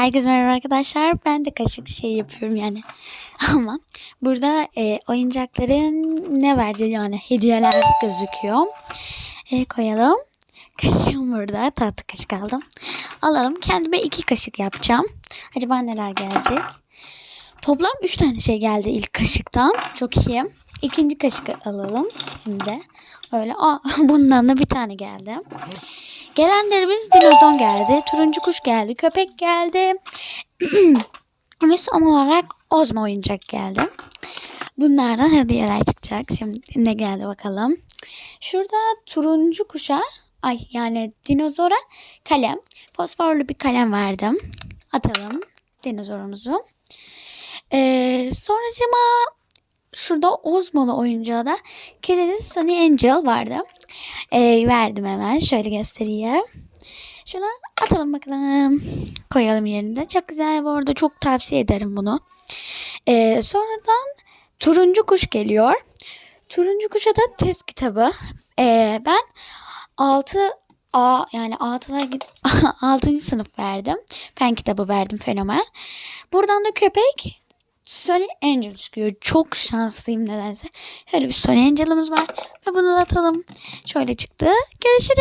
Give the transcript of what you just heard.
Herkese merhaba arkadaşlar. Ben de kaşık şey yapıyorum yani. Ama burada e, oyuncakların ne vereceği yani hediyeler gözüküyor. E, koyalım. Kaşığım burada. Tatlı kaşık aldım. Alalım. Kendime iki kaşık yapacağım. Acaba neler gelecek? Toplam üç tane şey geldi ilk kaşıktan. Çok iyi. İkinci kaşık alalım. Şimdi öyle. Aa, bundan da bir tane geldi. Gelenlerimiz dinozor geldi, turuncu kuş geldi, köpek geldi ve son olarak Ozma oyuncak geldi. Bunlardan hediyeler çıkacak. Şimdi ne geldi bakalım. Şurada turuncu kuşa, ay yani dinozora kalem, fosforlu bir kalem verdim. Atalım dinozorumuzu. Ee, sonracıma şurada Ozmalı oyuncağı da kedili Sunny Angel vardı. Ee, verdim hemen. Şöyle göstereyim. Şunu atalım bakalım. Koyalım yerinde. Çok güzel bu arada. Çok tavsiye ederim bunu. Ee, sonradan turuncu kuş geliyor. Turuncu kuşa da test kitabı. Ee, ben 6 A yani 6. 6. sınıf verdim. Fen kitabı verdim fenomen. Buradan da köpek Sony Angel çıkıyor. Çok şanslıyım nedense. Şöyle bir Sony Angel'ımız var. Ve bunu da atalım. Şöyle çıktı. Görüşürüz.